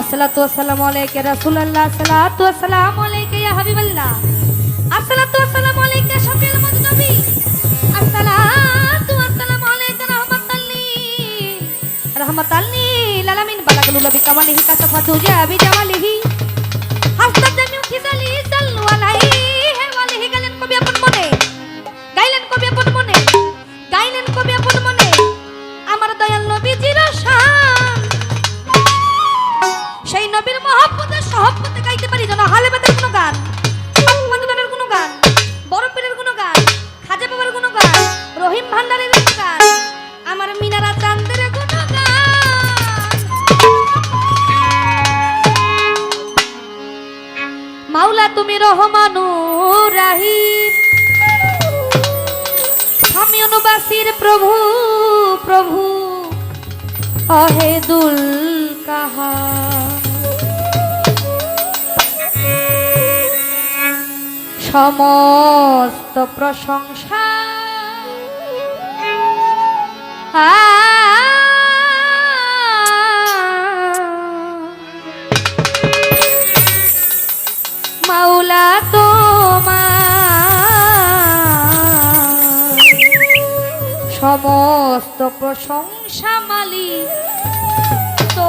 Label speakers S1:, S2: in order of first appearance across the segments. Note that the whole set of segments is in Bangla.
S1: আসসালাতু আসসালামু আলাইকা রাসূলুল্লাহ, আসসালাতু আসসালামু আলাইকা ইয়া হাবিবাল্লাহ, আসসালাতু আসসালামু আলাইকা শফিউল মুজনবী আসসালাতু আসসালামু আলাইকা রাহমাতাল্লি রাহমাতাল্লি লালামিন বালাগুলু বিকামালিহি কাতাফাতু জাবি জামালিহি হাসতাদামিউ খিজালি মাওলা তুমি রহমানু রাহিম। আমি অনুবাসীর প্রভু প্রভু অহেদুল কাহা সমস্ত প্রশংসা আ প্রশংসা মালি তো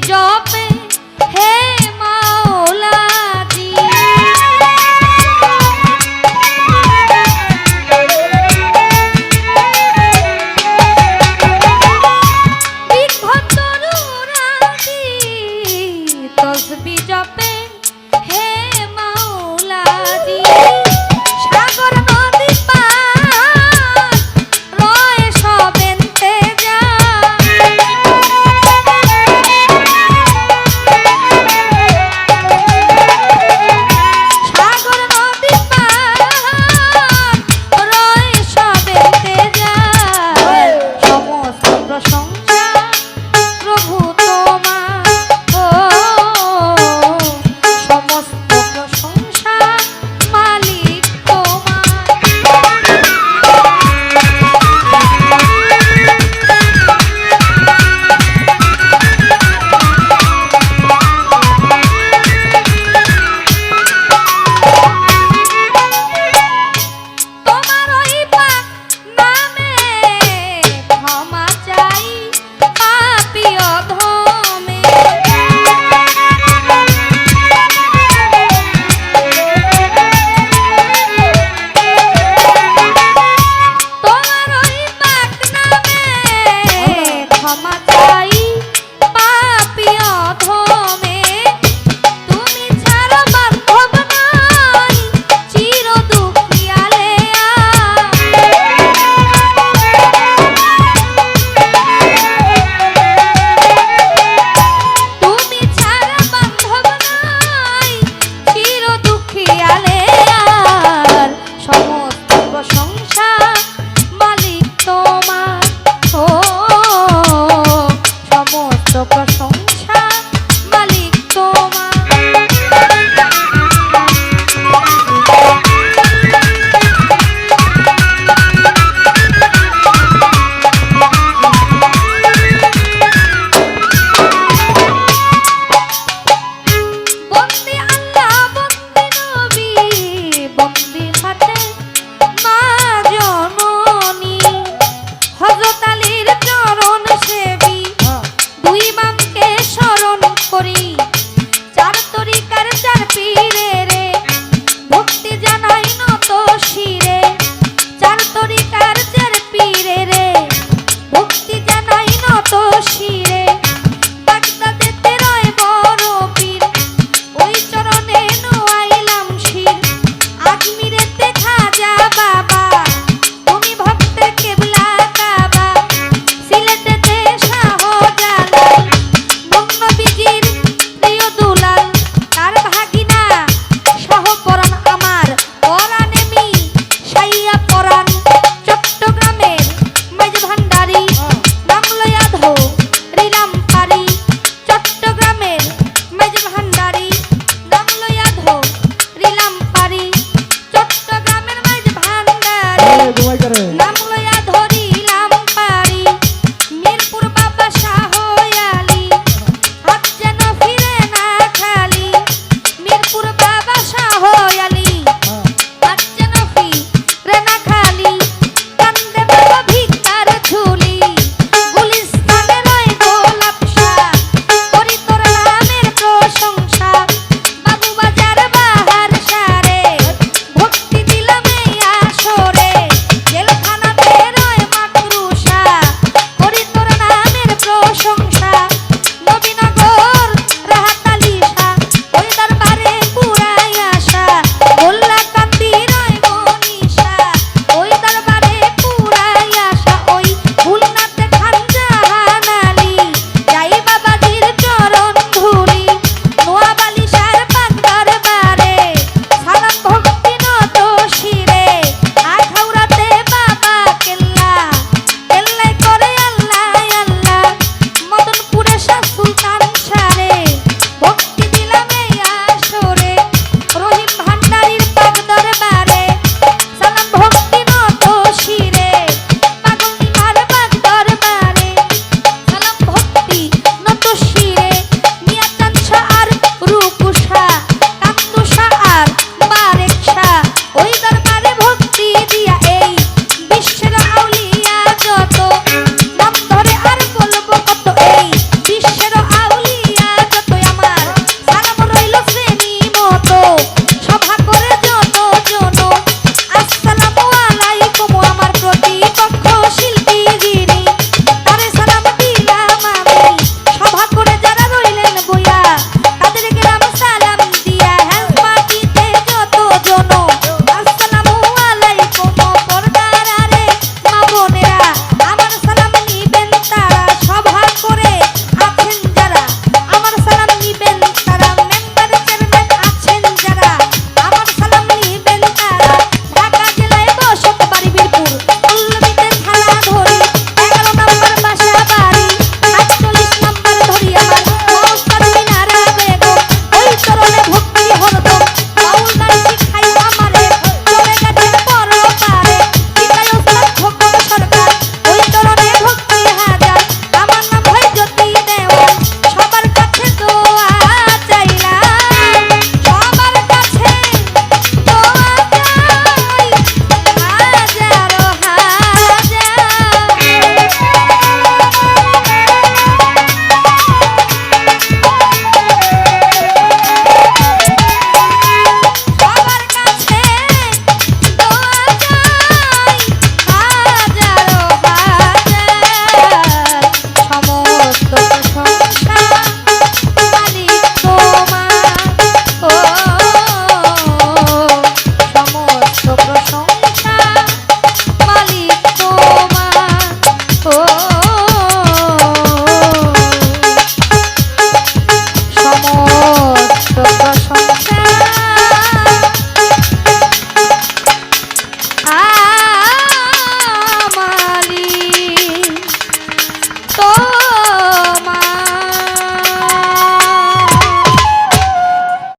S1: जॉब है।